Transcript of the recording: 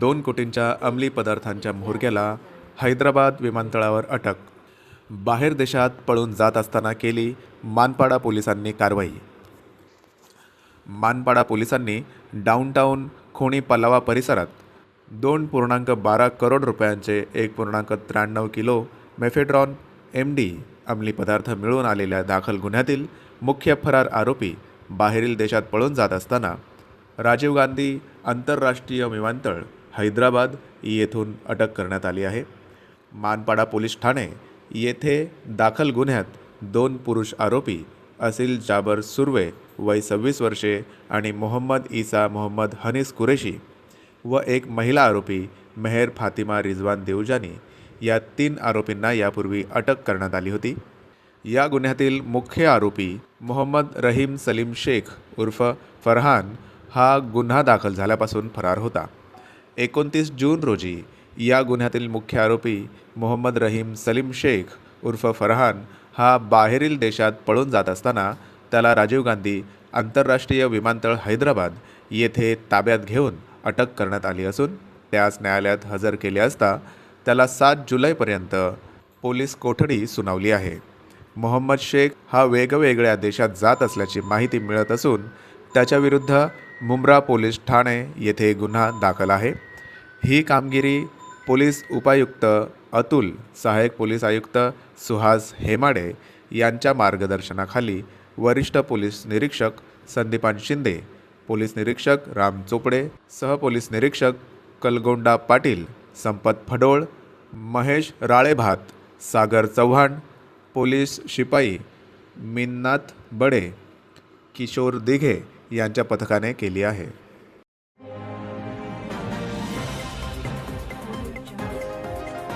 दोन कोटींच्या अंमली पदार्थांच्या म्होरक्याला हैदराबाद विमानतळावर अटक. बाहेर देशात पळून जात असताना केली मानपाडा पोलिसांनी कारवाई. मानपाडा पोलिसांनी डाऊनटाऊन खोणी पलावा परिसरात दोन पूर्णांक बारा करोड रुपयांचे एक पूर्णांक त्र्याण्णव किलो मेफेड्रॉन एम डी अंमली पदार्थ मिळून आलेल्या दाखल गुन्ह्यातील मुख्य फरार आरोपी बाहेरील देशात पळून जात असताना राजीव गांधी आंतरराष्ट्रीय विमानतळ हैदराबाद येथून अटक करण्यात आली आहे. मानपाडा पोलीस ठाणे येथे दाखल गुन्ह्यात दोन पुरुष आरोपी असिल जाबर सुर्वे वय सव्वीस वर्षे आणि मोहम्मद ईसा मोहम्मद हनीस कुरेशी व एक महिला आरोपी मेहर फातिमा रिजवान देवजानी या तीन आरोपींना यापूर्वी अटक करण्यात आली होती. या गुन्ह्यातील मुख्य आरोपी मोहम्मद रहीम सलीम शेख उर्फ फरहान हा गुन्हा दाखल झाल्यापासून फरार होता. एकोणतीस जून रोजी या गुन्ह्यातील मुख्य आरोपी मोहम्मद रहीम सलीम शेख उर्फ फरहान हा बाहेरील देशात पळून जात असताना त्याला राजीव गांधी आंतरराष्ट्रीय विमानतळ हैदराबाद येथे ताब्यात घेऊन अटक करण्यात आली असून त्यास न्यायालयात हजर केले असता त्याला सात जुलैपर्यंत पोलीस कोठडी सुनावली आहे. मोहम्मद शेख हा वेगवेगळ्या देशात जात असल्याची माहिती मिळत असून त्याच्याविरुद्ध मुंब्रा पोलीस ठाणे येथे गुन्हा दाखल आहे. ही कामगिरी पोलीस उपायुक्त अतुल सहाय्यक पोलीस आयुक्त सुहास हेमाडे यांच्या मार्गदर्शनाखाली वरिष्ठ पोलीस निरीक्षक संदीपान शिंदे पोलीस निरीक्षक राम चोपडे सहपोलीस निरीक्षक कलगोंडा पाटील संपत फडोळ महेश राळेभात सागर चव्हाण पोलीस शिपाई मिन्नाथ बडे किशोर दिघे यांच्या पथकाने केली आहे.